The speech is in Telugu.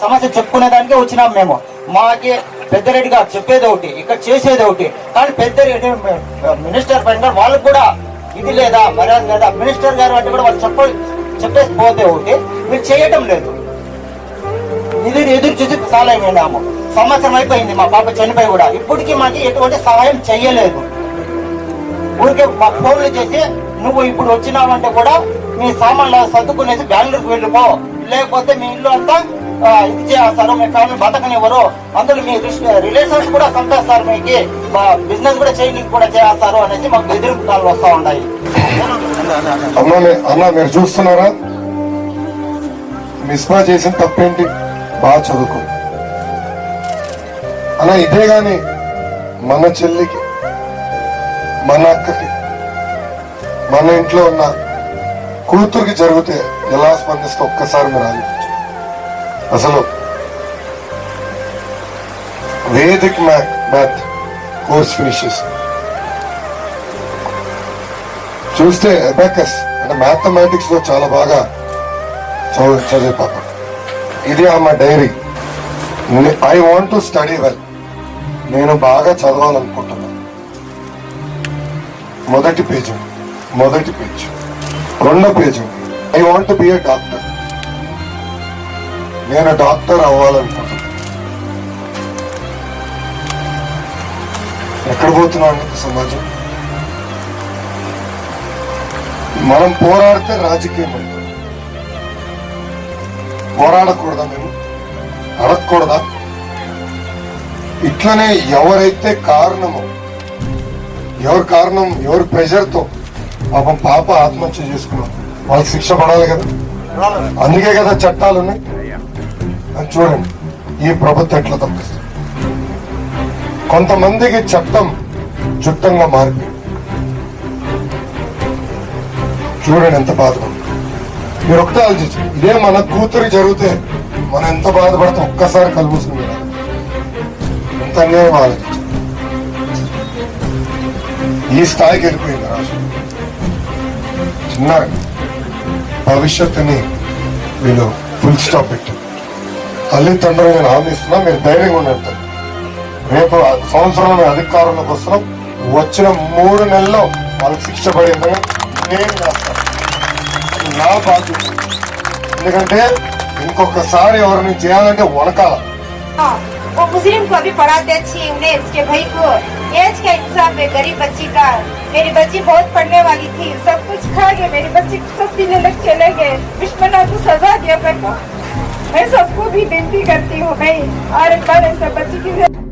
సమస్య చెప్పుకునే దానికే వచ్చినాం మేము. మాకి పెద్దరెడ్డి గారు చెప్పేది ఒకటి ఇక్కడ చేసేది ఒకటి. కానీ పెద్దరెడ్డి మినిస్టర్ పైన వాళ్ళకు కూడా ఇది లేదా మర్యాద లేదా మినిస్టర్ గారు అంటే కూడా వాళ్ళు చెప్ప చెప్పేసి పోతే ఒకటి. మీరు చేయటం లేదు. ఎదురు ఎదురు చూసి సహాయం అయినాము సంవత్సరం అయిపోయింది మా పాప చనిపోయి కూడా. ఇప్పటికీ మాకు ఎటువంటి సహాయం చెయ్యలేదు ఊరికే మా ఫోన్లు చేసి నువ్వు ఇప్పుడు వచ్చినావంటే కూడా మీ సామాన్లు సర్దుకునేసి బెంగళూరుకు వెళ్ళిపో. లేకపోతే మీ ఇల్లు అంతా ఇది చేస్తారు మీ ఫ్యామిలీ బతకనివ్వరు అందులో మీ రిలేషన్స్ కూడా చంపేస్తారు మీకు. బిజినెస్ కూడా చేయడానికి కూడా చేస్తారు అనేసి మాకు ఎదురు వస్తా ఉన్నాయి. అన్న మీరు చూస్తున్నారా? మిస్బా చేసిన తప్పేంటి? బాగా చదువుకో. అలా ఇదే గాని మన చెల్లికి మన అక్కకి మన ఇంట్లో ఉన్న కూతురికి జరిగితే ఎలా స్పందిస్తే ఒక్కసారి మీరు ఆలోచించు. అసలు Vedic math math course finish చేసింది. చూస్తే ఎబాకస్ అంటే మ్యాథమెటిక్స్లో చాలా బాగా చదువు చదివే పాప. ఇది ఆమె diary. I want to study well నేను బాగా చదవాలనుకుంటున్నాను మొదటి పేజీ మొదటి పేజ్. రెండో page I want be a doctor నేను డాక్టర్ అవ్వాలనుకుంటున్నాను ఎక్కడ పోతున్నాను సమాజం? మనం పోరాడితే రాజకీయం అవుతుంది పోరాడకూడదా మేము? అడగకూడదా? ఇట్లనే ఎవరైతే కారణము ఎవరి కారణం ఎవరి ప్రెషర్తో పాపం పాప ఆత్మహత్య చేసుకున్నాం. వాళ్ళకి శిక్ష పడాలి కదా? అందుకే కదా చట్టాలు ఉన్నాయి చూడండి. ఈ ప్రభుత్వం ఎట్లా తప్పిస్తుంది కొంతమందికి చట్టం చుట్టంగా మారిపోయింది చూడండి ఎంత బాధపడుతుంది. మీరు ఒకటే ఆలోచించు ఇదే మన కూతురు జరిగితే మనం ఎంత బాధపడతాం ఒక్కసారి కలుపుసుకుని ఎంత అన్యాయం ఆలోచించు ఈ స్థాయికి వెళ్ళిపోయింది రాష్ట్రం చిన్న భవిష్యత్తుని వీళ్ళు ఫుల్ స్టాప్ పెట్టారు. తల్లిదండ్రులు నేను హామీ ఇస్తున్నా మీరు ధైర్యంగా ఉండండి రేపు ఆ సంవత్సరంలో మేము అధికారంలోకి వస్తున్నాం వచ్చిన మూడు నెలల్లో వాళ్ళకి శిక్ష పడే విధంగా నేను చేస్తాను అది నా బాధ్యత ఎందుకంటే ఇంకొకసారి ఎవరిని చేయాలంటే వనకాల हाँ, वो मुस्लिम को अभी पढ़ाते अच्छी उन्हें उसके भाई को एज का इंसाफ है गरीब बच्ची का मेरी बच्ची बहुत पढ़ने वाली थी सब कुछ खा गए मेरी बच्ची को सब पीने लग चले गए विश्वनाथ को सजा दिया मेरे को मैं सबको भी विनती करती हूँ भाई और एक बार ऐसा बच्ची की